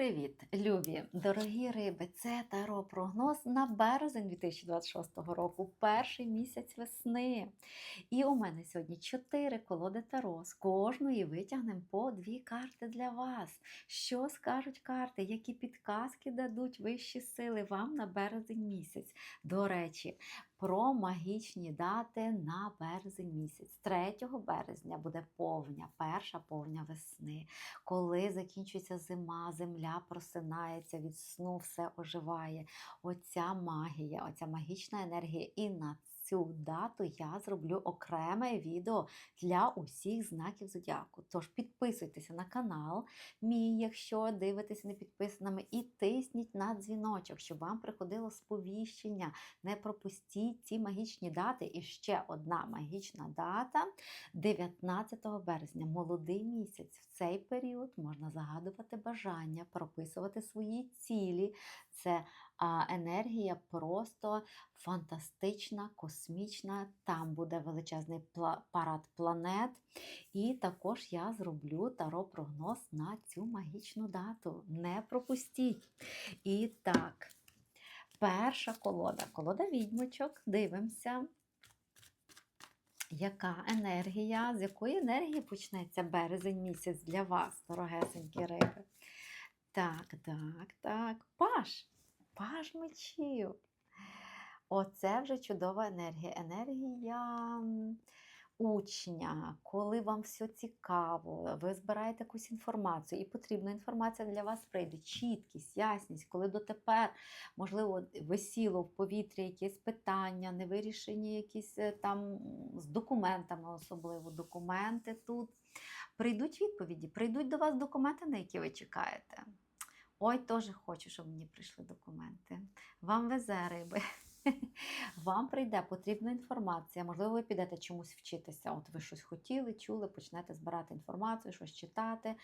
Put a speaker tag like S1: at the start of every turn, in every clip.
S1: Привіт, любі, дорогі риби! Це таро прогноз на березень 2026 року, перший місяць весни. І у мене сьогодні чотири колоди таро. З кожної витягнемо по дві карти для вас. Що скажуть карти, які підказки дадуть вищі сили вам на березень місяць? До речі, про магічні дати на березень місяць. 3 березня буде повня, перша повня весни. Коли закінчується зима, земля просинається від сну, все оживає. Оця магія, оця магічна енергія. І на цю дату я зроблю окреме відео для усіх знаків зодіаку. Тож підписуйтеся на канал мій, якщо дивитеся не підписаними, і тисніть на дзвіночок, щоб вам приходило сповіщення. Не пропустіть ці магічні дати. І ще одна магічна дата 19 березня, молодий місяць. В цей період можна загадувати бажання, прописувати свої цілі. Це енергія просто фантастична, космічна. Там буде величезний парад планет. І також я зроблю таро-прогноз на цю магічну дату. Не пропустіть. І так, перша колода. Колода відьмочок. Дивимося. Яка енергія, з якої енергії почнеться березень місяць для вас, дорогесенькі риби? Так, так, так. Паш, паш мечів. Оце вже чудова енергія. Енергія учня, коли вам все цікаво, ви збираєте якусь інформацію, і потрібна інформація для вас прийде. Чіткість, ясність, коли дотепер, можливо, висіло в повітрі якісь питання, невирішені якісь е, там з документами, особливо документи тут. Прийдуть відповіді, прийдуть до вас документи, на які ви чекаєте. Ой, теж хочу, щоб мені прийшли документи. Вам везе риби. Вам прийде потрібна інформація. Можливо, ви підете чомусь вчитися. От ви щось хотіли, чули, почнете збирати інформацію, щось читати.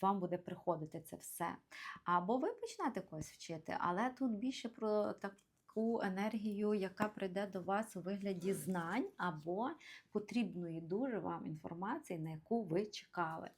S1: Вам буде приходити це все. Або ви почнете когось вчити, але тут більше про таку енергію, яка прийде до вас у вигляді знань або потрібної дуже вам інформації, на яку ви чекали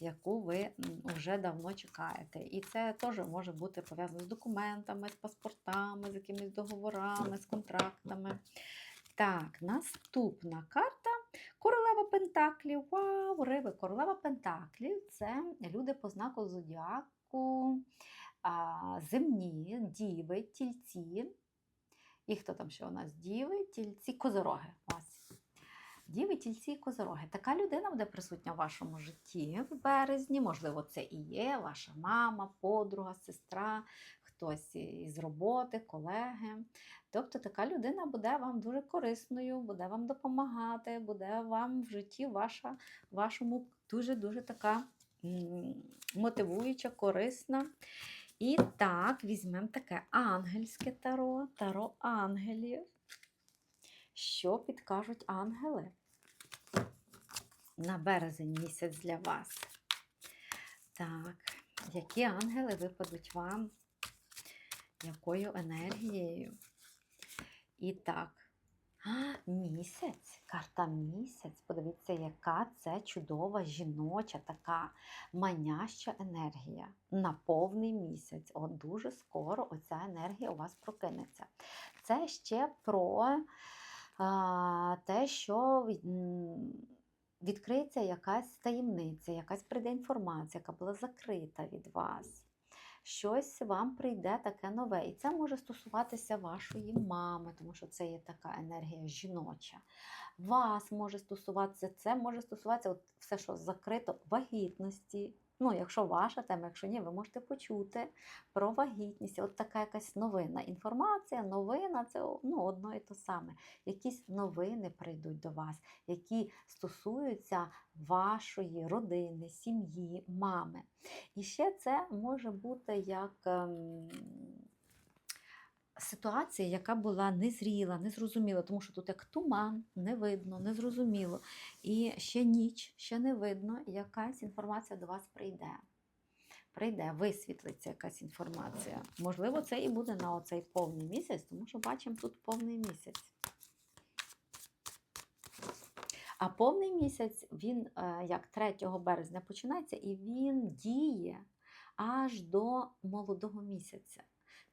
S1: яку ви вже давно чекаєте. І це теж може бути пов'язано з документами, з паспортами, з якимись договорами, з контрактами. Так, наступна карта Королева Пентаклів. Вау, риби! Королева Пентаклів це люди по знаку зодіаку, земні, діви, тільці. І хто там ще у нас діви, тільці, козороги. Ось. Діви, тільці і козороги. Така людина буде присутня в вашому житті в березні. Можливо, це і є ваша мама, подруга, сестра, хтось із роботи, колеги. Тобто така людина буде вам дуже корисною, буде вам допомагати, буде вам в житті ваша, вашому дуже-дуже така мотивуюча, корисна. І так, візьмемо таке ангельське таро, таро ангелів. Що підкажуть ангели на березень місяць для вас? Так, які ангели випадуть вам? Якою енергією? І так, а, місяць, карта місяць. Подивіться, яка це чудова жіноча, така маняща енергія на повний місяць. От дуже скоро оця енергія у вас прокинеться. Це ще про те, що відкриється якась таємниця, якась прийде інформація, яка була закрита від вас. Щось вам прийде таке нове. І це може стосуватися вашої мами, тому що це є така енергія жіноча. Вас може стосуватися, це може стосуватися от все, що закрито, вагітності. Ну, якщо ваша тема, якщо ні, ви можете почути про вагітність. От така якась новина. Інформація, новина це ну, одно і те саме. Якісь новини прийдуть до вас, які стосуються вашої родини, сім'ї, мами. І ще це може бути як. Ситуація, яка була незріла, незрозуміла, тому що тут як туман, не видно, незрозуміло. І ще ніч, ще не видно, якась інформація до вас прийде. Прийде, висвітлиться якась інформація. Можливо, це і буде на оцей повний місяць, тому що бачимо тут повний місяць. А повний місяць, він е, як 3 березня починається, і він діє аж до молодого місяця,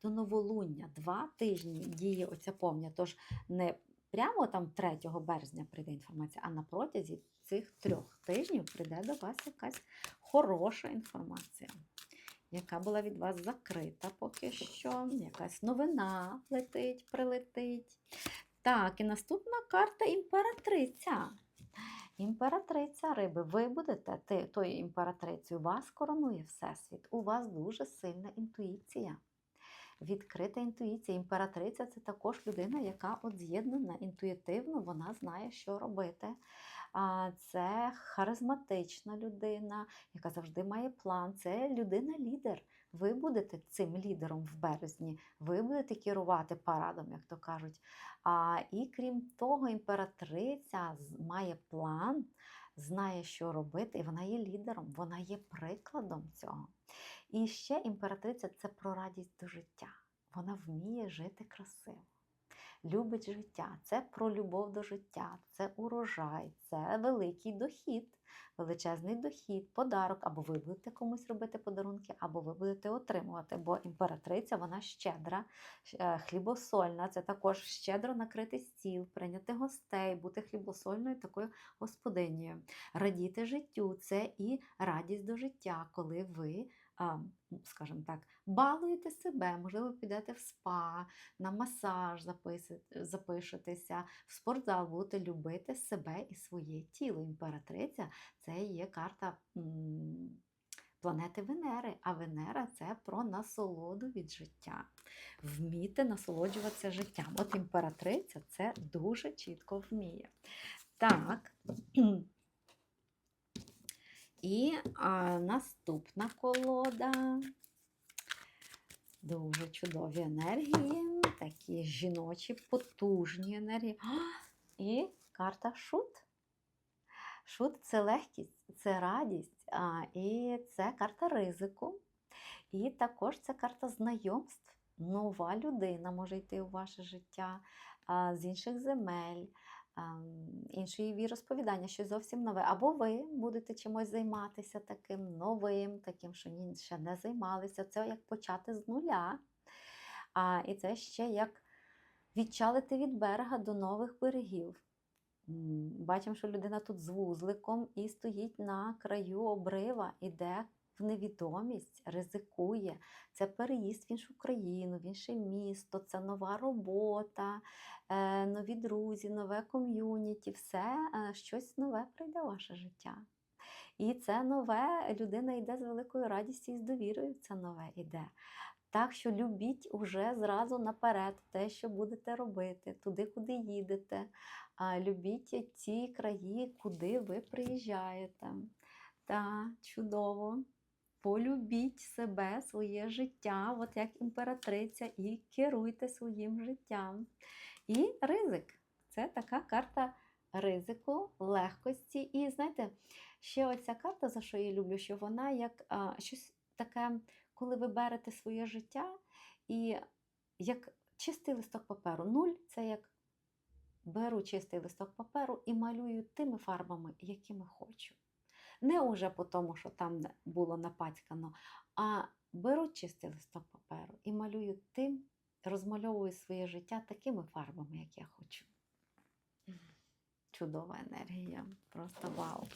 S1: до новолуння. Два тижні діє оця повня. Тож не прямо там 3 березня прийде інформація, а на протязі цих трьох тижнів прийде до вас якась хороша інформація, яка була від вас закрита поки що, якась новина летить, прилетить. Так, і наступна карта імператриця. Імператриця риби, ви будете тою імператрицею, вас коронує Всесвіт. У вас дуже сильна інтуїція. Відкрита інтуїція. Імператриця це також людина, яка от з'єднана інтуїтивно, вона знає, що робити. Це харизматична людина, яка завжди має план. Це людина-лідер. Ви будете цим лідером в березні, ви будете керувати парадом, як то кажуть. І крім того, імператриця має план, знає, що робити, і вона є лідером, вона є прикладом цього. І ще імператриця це про радість до життя. Вона вміє жити красиво. Любить життя, це про любов до життя, це урожай, це великий дохід, величезний дохід, подарок. Або ви будете комусь робити подарунки, або ви будете отримувати. Бо імператриця вона щедра, е, хлібосольна. Це також щедро накрити стіл, прийняти гостей, бути хлібосольною такою господинею. Радіти життю це і радість до життя, коли ви. А, Скажімо так, балуєте себе, можливо, підете в спа, на масаж запишетеся, в спортзал будете любити себе і своє тіло. Імператриця це є карта планети Венери, а Венера це про насолоду від життя. Вміти насолоджуватися життям. От імператриця це дуже чітко вміє. Так. І а, наступна колода. Дуже чудові енергії, такі жіночі, потужні енергії. А, І карта шут. Шут це легкість, це радість, а, і це карта ризику. І також це карта знайомств. Нова людина може йти у ваше життя а, з інших земель, іншої віросповідання, щось зовсім нове. Або ви будете чимось займатися таким новим, таким, що ні, ще не займалися. Це як почати з нуля. А, і це ще як відчалити від берега до нових берегів. Бачимо, що людина тут з вузликом і стоїть на краю обрива, іде в невідомість, ризикує. Це переїзд в іншу країну, в інше місто, це нова робота, е, нові друзі, нове ком'юніті, все е, щось нове прийде в ваше життя. І це нове людина йде з великою радістю і з довірою. Це нове йде. Так що любіть уже зразу наперед те, що будете робити, туди, куди їдете. Любіть ті краї, куди ви приїжджаєте. Та, чудово. Полюбіть себе, своє життя, от як імператриця, і керуйте своїм життям. І ризик це така карта ризику, легкості. І знаєте, ще оця карта, за що я люблю, що вона як а, щось таке, коли ви берете своє життя, і як чистий листок паперу. Нуль це як беру чистий листок паперу і малюю тими фарбами, якими хочу. Не уже по тому, що там було напацькано, а беру чистий листок паперу і малюю тим, розмальовую своє життя такими фарбами, як я хочу. Чудова енергія, просто вау.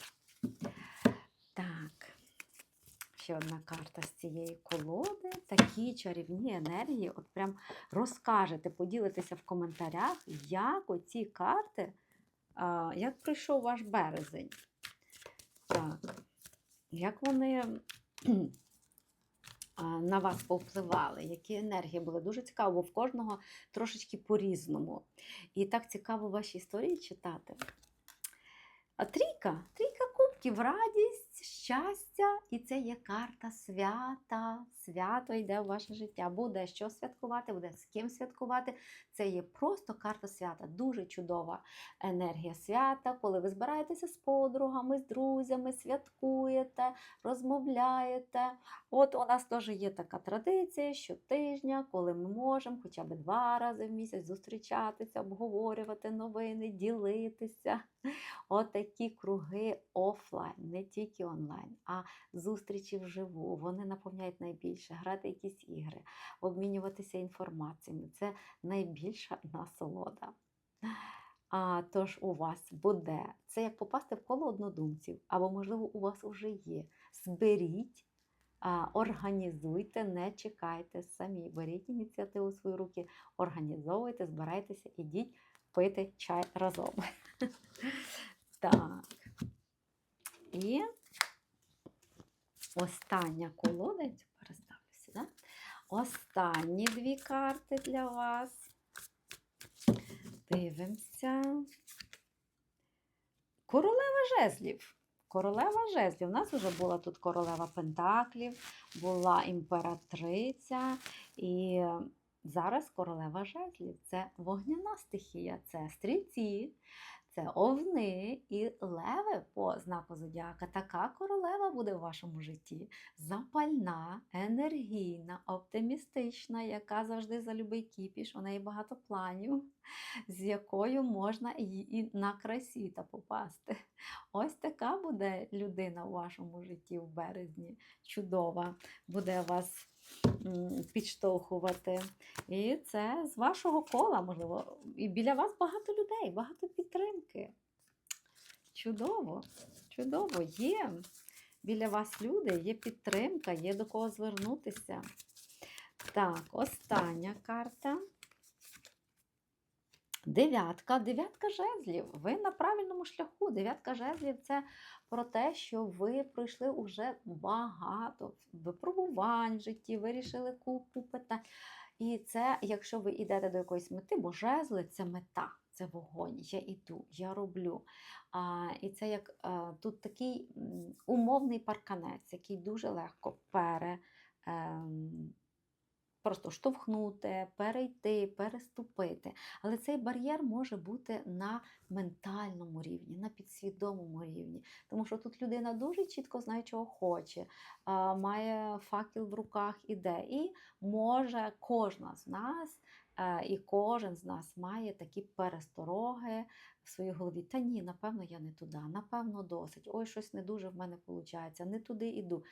S1: Так, ще одна карта з цієї колоди. Такі чарівні енергії. От прям розкажете, поділитеся в коментарях, як оці карти, як пройшов ваш березень. Так, як вони на вас повпливали, які енергії були. Дуже цікаво, бо в кожного трошечки по-різному. І так цікаво ваші історії читати. А трійка, трійка кубків, радість, щастя, і це є карта свята. Свято йде в ваше життя. Буде що святкувати, буде з ким святкувати. Це є просто карта свята. Дуже чудова енергія свята, коли ви збираєтеся з подругами, з друзями, святкуєте, розмовляєте. От у нас теж є така традиція щотижня, коли ми можемо хоча б два рази в місяць зустрічатися, обговорювати новини, ділитися. От круги офлайн, не тільки онлайн. Онлайн, а зустрічі вживу. Вони наповняють найбільше, грати якісь ігри, обмінюватися інформацією. Це найбільша насолода. А, тож у вас буде це як попасти в коло однодумців, або, можливо, у вас вже є. Зберіть, організуйте, не чекайте самі. Беріть ініціативу в свої руки, організовуйте, збирайтеся, ідіть пити чай разом. Так. І остання колода, я цю переставлю сюди. Останні дві карти для вас. Дивимося. Королева жезлів. Королева жезлів. У нас вже була тут королева Пентаклів, була імператриця. І зараз королева жезлів. Це вогняна стихія, це стрільці, це овни і леви по знаку зодіака. Така королева буде в вашому житті. Запальна, енергійна, оптимістична, яка завжди за любий кіпіш, у неї багато планів, з якою можна і, на красіта попасти. Ось така буде людина у вашому житті в березні. Чудова, буде вас підштовхувати. І це з вашого кола, можливо. І біля вас багато людей, багато підтримки. Чудово, чудово, є. Біля вас люди, є підтримка, є до кого звернутися. Так, остання карта. Дев'ятка, дев'ятка жезлів. Ви на правильному шляху. Дев'ятка жезлів це про те, що ви пройшли уже багато випробувань в житті, вирішили купу питань. І це, якщо ви йдете до якоїсь мети, бо жезли це мета, це вогонь. Я йду, я роблю. А, і це як а, тут такий умовний парканець, який дуже легко пере. ем, Просто штовхнути, перейти, переступити. Але цей бар'єр може бути на ментальному рівні, на підсвідомому рівні. Тому що тут людина дуже чітко знає, чого хоче, має факел в руках, іде. І може кожна з нас е, і кожен з нас має такі перестороги в своїй голові. Та ні, напевно, я не туди, напевно, досить. Ой, щось не дуже в мене виходить, не туди іду.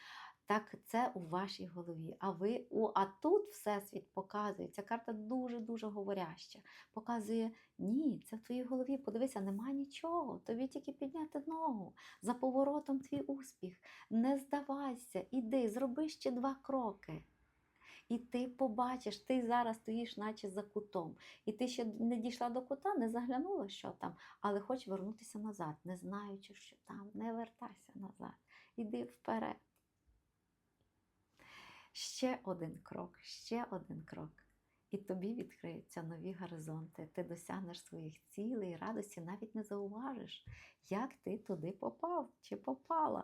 S1: Так це у вашій голові. А ви у а тут Всесвіт показує. Ця карта дуже-дуже говоряща. Показує, ні, це в твоїй голові. Подивися, нема нічого. Тобі тільки підняти ногу. За поворотом твій успіх. Не здавайся, іди, зроби ще два кроки. І ти побачиш, ти зараз стоїш, наче за кутом. І ти ще не дійшла до кута, не заглянула, що там, але хочеш вернутися назад, не знаючи, що там. Не вертайся назад. Іди вперед. Ще один крок, ще один крок. І тобі відкриються нові горизонти. Ти досягнеш своїх цілей, і радості, навіть не зауважиш, як ти туди попав чи попала.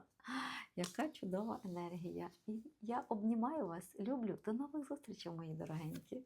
S1: Яка чудова енергія! І я обнімаю вас, люблю. До нових зустрічей, мої дорогенькі!